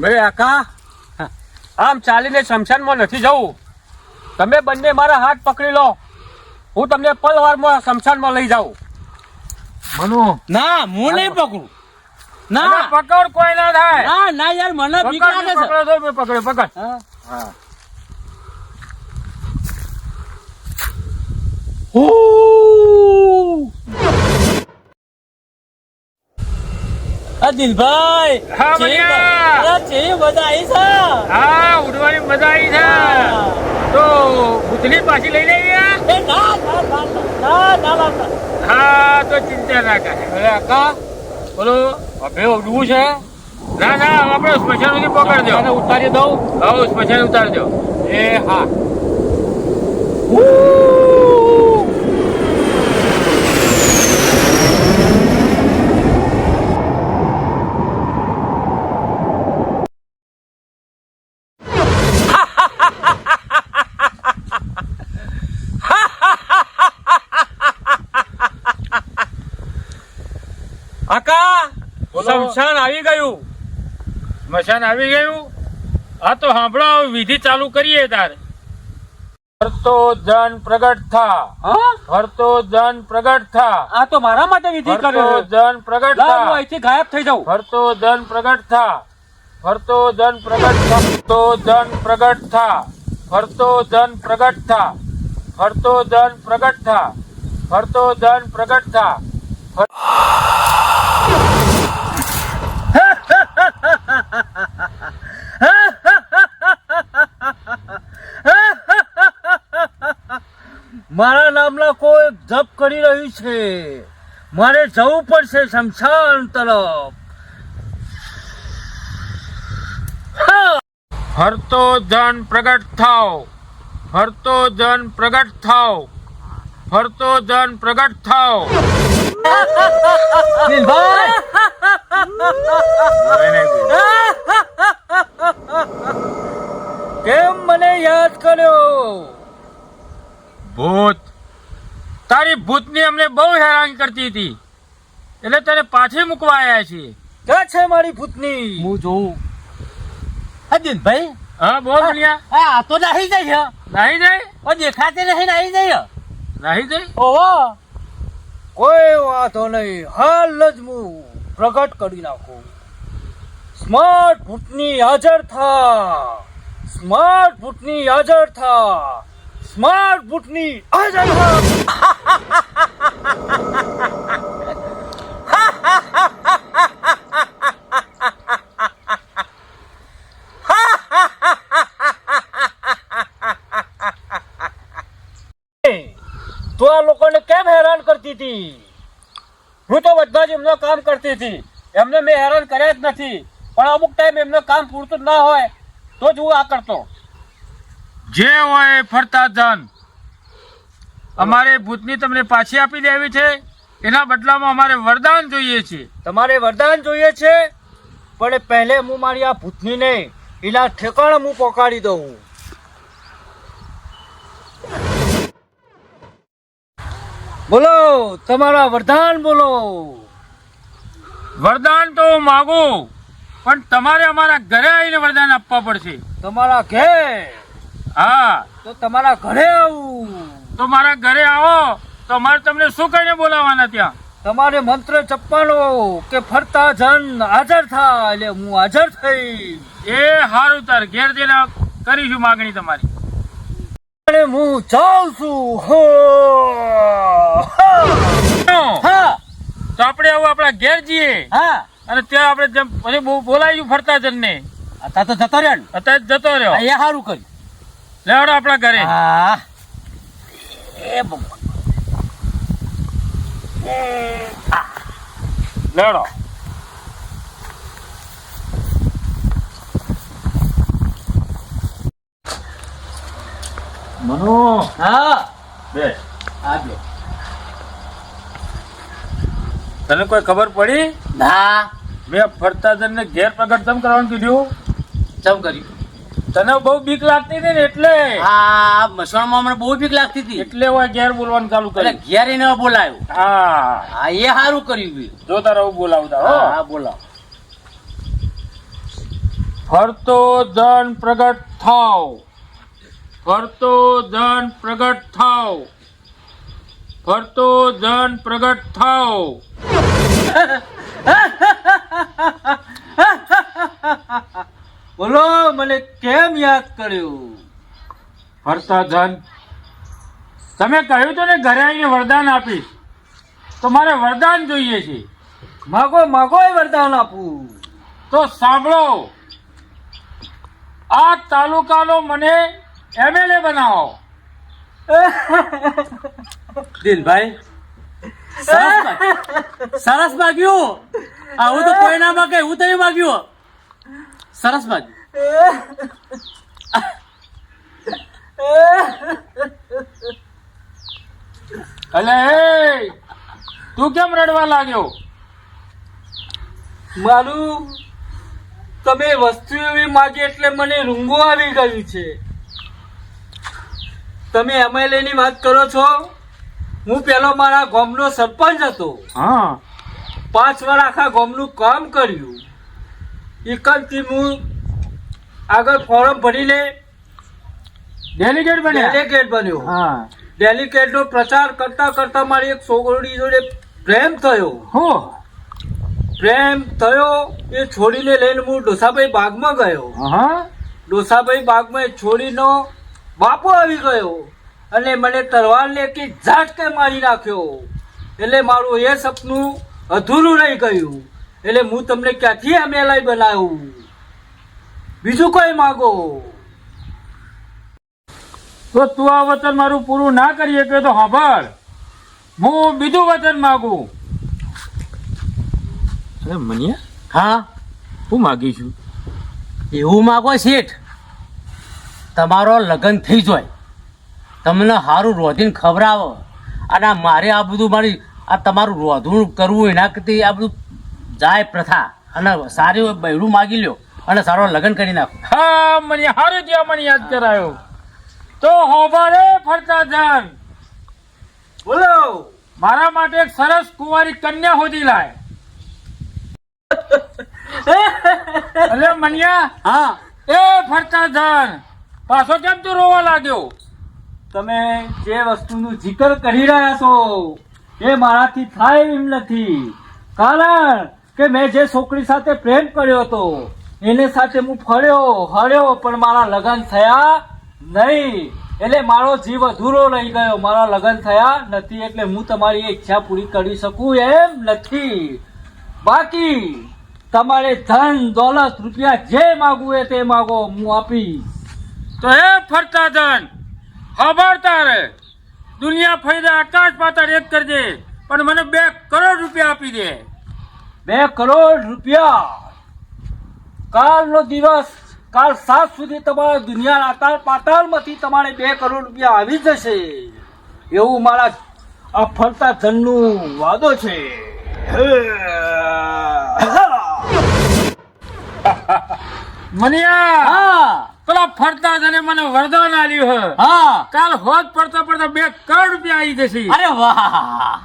મેં આકા આમ ચાલીને શમશાનમાં નથી જવું. તમે બંને મારા હાથ પકડી લો. હું તમને પલવારમાં શમશાનમાં લઈ જાઉં. મનુ. ના હું નહીં પકડું. ના. પકડ કોઈ ના થાય. ના ના યાર મને બીક પકડ લાગે છે પકડો તો મેં પકડ. હા. દિલભાઈ હા, જેવી મજા આવી છે? હા ઉડવાની મજા આવી છે. તો પાછી લઈ એ ના ના ના ના ના ના ના હા તો ચિંતા ના કરે. આકા બોલો હવે ઉડવું છે? ના ના આપણે સ્મશાન સુધી પકડ દો ઉતારી દઉં? હા સ્મશાન ઉતારજો. દો એ હા. આકા બોલો. સ્મશાન આવી ગયું. સ્મશાન આવી ગયું? હા તો સાંભળો વિધિ ચાલુ કરીએ તાર. ફરતો જન પ્રગટ થા. હા? ફરતો જન પ્રગટ થા. આ તો મારા માટે વિધિ ફરતો કર્યો જન પ્રગટ થા. હું અહીંથી ગાયબ થઈ જાઉં. ફરતો જન પ્રગટ થા. ફરતો જન પ્રગટ થા. ફરતો જન પ્રગટ થા. ફરતો જન પ્રગટ થા. ફરતો જન પ્રગટ થા. ફરતો જન પ્રગટ થા. કોઈ જપ કરી રહ્યું છે. મારે જવું પડશે શમશાન તરફ. ફરતો જન પ્રગટ થાવ. ફરતો જન પ્રગટ થાવ. ફરતો જન પ્રગટ થાવ. કેમ મને યાદ કર્યો? ભૂત તારી ભૂતની અમને બહુ હેરાન કરતી હતી. એટલે તને પાછી મૂકવા આવ્યા છીએ. ક્યાં છે મારી ભૂતની? હું જોઉં. હા દિલભાઈ હા બોલ બોલ્યા આ આ તો નાહી જઈ નાહી જઈ ઓ દેખાતી નહીં નાહી જઈ નાહી જઈ ઓહો. કોઈ વાંધો નહીં. હાલ જ હું પ્રગટ કરી નાખું. સ્માર્ટ ભૂતની હાજર થા. સ્માર્ટ ભૂતની હાજર થા. સ્માર્ટ બુટની તો આ લોકોને કેમ હેરાન કરતી હતી? હું તો બધા જ એમનું કામ કરતી હતી. એમને મેં હેરાન કર્યા જ નથી. પણ અમુક ટાઈમ એમનું કામ પૂરતું ના હોય તો જ હું આ કરતો. જે હોય ફરતા ધન. અમારે ભૂતની તમને પાછી આપી દેવી છે એના બદલામાં અમારે વરદાન જોઈએ છે. તમારે વરદાન જોઈએ છે પણ પહેલે હું મારી આ ભૂતનીને એના ઠેકાણે હું પહોંચાડી દઉં. બોલો તમારા વરદાન બોલો. વરદાન તો માગું પણ તમારે અમારા ઘરે આવીને વરદાન આપવા પડશે. તમારા ઘેર. હા. તો તમારા ઘરે આવું. તો મારા ઘરે આવો. તો અમારે તમને શું કહીને બોલાવવાના ત્યાં? તમારે મંત્ર ચપ્પાનો કે ફરતા જન હાજર થાય એટલે હું હાજર થઈ એ હારું તાર ઘેર જઈને કરીશું માગણી તમારી. અને હું જાઉં છું. હો. હા. તો આપણે આવું આપણા ઘેર જઈએ. હા. અને ત્યાં આપણે જેમ પછી બોલાવીશું ફરતા જણને અત્યારે તો જતો રહ્યો અત્યારે જતો રહ્યો. અહીંયા સારું કર્યું. લેવડો આપણા ઘરે. હા. એ લેવડો. મનુ. હા. બે આજે તને કોઈ ખબર પડી? ના મેં ફરતા જણને ઘેર પ્રગટ કેમ કરવાનું કીધું? ચમ કર્યું? તને બહુ બીક લાગતી હતી ને એટલે? હા મસણમાં મને બહુ બીક લાગતી હતી. એટલે હું ઘેર બોલવાનું ચાલુ કર્યું. ઘેર એને બોલાયો. હા. હા એ સારું કર્યું જો તારા હું બોલાવતા તારો હા બોલાવો. ફરતો જન પ્રગટ થાવ. ફરતો જન પ્રગટ થાવ. ફરતો જન પ્રગટ થાવ. બોલો મને કેમ યાદ કર્યું? ફરતા તમે કહ્યું તો ને ઘરે આવીને વરદાન આપીશ. તો મારે વરદાન જોઈએ છે. માગો માગો એ વરદાન આપું. તો સાંભળો. આ તાલુકાનો મને એમએલએ બનાવો. દિલભાઈ સરસ માગ્યું આવું તો કોઈ ના માગે એવું તો માગ્યું. સરસ બાજુ અલે તું કેમ રડવા લાગ્યો? મારું તમે વસ્તુ એવી માગી એટલે મને રૂંગો આવી ગયું છે. તમે એમએલએ ની વાત કરો છો? હું પેલો મારા ગામનો સરપંચ હતો. હા. પાંચ વાર આખા ગામનું કામ કર્યું. એકલથી હું આગળ ફોર્મ ભરીને ડેલિગેટ બન્યો? ડેલિગેટ બન્યો. હા. ડેલિગેટનો પ્રચાર કરતા કરતા મારી એક છોકરી જોડે પ્રેમ થયો. હો. પ્રેમ થયો એ છોડીને લઈને હું ડોસાભાઈ બાગમાં ગયો. હા ડોસાભાઈ બાગમાં એ છોડીનો બાપો આવી ગયો અને મને તલવાર લેકે ઝાટકે મારી નાખ્યો. એટલે મારું એ સપનું અધૂરું રહી ગયું. એટલે હું તમને ક્યાંથી એમએલઆઈ બનાવું? બીજું કોઈ માગો? તો તું આ વચન મારું પૂરું ના કરી શકે તો સાંભળ. હું બીજું વચન માગું. અરે મનિયા હા? હું માગીશું એવું માગો શેઠ? તમારો લગ્ન થઈ જાય. તમને સારું રોધીને ખવડાવો. અને મારે આ બધું મારી આ તમારું રોધવું કરવું એના કરતી આ બધું જાય પ્રથા. અને સારી બૈરું માગી લ્યો. અને સારો લગ્ન કરી નાખો. હા મને હારું ત્યાં મને યાદ કરાયો. તો હોબારે ફરતા ધન બોલો. મારા માટે એક સરસ કુંવારી કન્યા હોધી લાય. અલે મનિયા હા. એ ફરતા ધન પાછો કેમ તું રોવા લાગ્યો? તમે જે વસ્તુનું જિકર કરી રહ્યા છો એ મારાથી થાય એમ નથી. કારણ કે મેં જે છોકરી સાથે પ્રેમ કર્યો હતો, એને સાથે હું ફર્યો, હર્યો, પણ મારા લગ્ન થયા નહીં. એટલે મારો જીવ અધૂરો રહી ગયો. મારા લગ્ન થયા નથી એટલે હું તમારી ઈચ્છા પૂરી કરી શકું એમ નથી. બાકી તમારે ધન, દોલત, રૂપિયા જે માગવું એ તે માગો, હું આપીશ. તો એ ફરતા ધન ખબર તારે. દુનિયા ફૈદા આકાશ પાતાળ એક કરજે, પણ મને બે કરોડ રૂપિયા આપી દે. બે કરોડ રૂપિયા. કાલનો દિવસ કાલ સાત સુધી તમારા દુનિયા આતાલ પાતાળમાંથી તમારે બે કરોડ રૂપિયા આવી જશે. એવું મારા આ ફરતા ધનનું વાદો છે. મનિયા! હા. પેલા ફરતા જને મને વરદાન આલ્યું હે. હા. કાલ હોજ પડતા પડતા બે કરોડ રૂપિયા આવી જશે. અરે વાહ.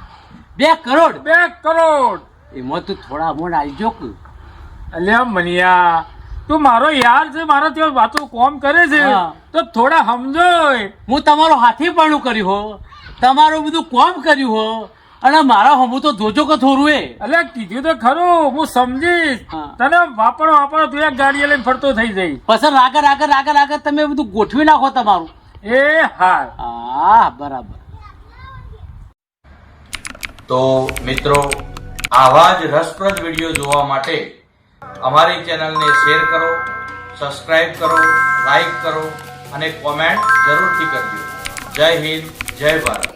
બે કરોડ? બે કરોડ. એમાં તો થોડા અમોડ આવજો કે. અલ્યા મનિયા તું મારો યાર છે મારા ત્યાં વાતો કોમ કરે છે તો થોડા સમજો હું તમારો હાથી પણ કર્યું હો. તમારું બધું કોમ કર્યું હો. અને મારા હમું તો જોજો કે થોડું એ. એટલે કીધું તો ખરું હું સમજીશ. તને વાપરો વાપરો તું એક ગાડી લઈને ફરતો થઈ જાય પછી આગળ આગળ રાગર આગળ તમે બધું ગોઠવી નાખો તમારું. એ હા હા બરાબર. તો મિત્રો આવા જ રસપ્રદ વીડિયો જોવા માટે અમારી ચેનલને શેર કરો સબસ્ક્રાઈબ કરો લાઈક કરો અને કોમેન્ટ જરૂરથી કરજો. જય હિન્દ, જય ભારત.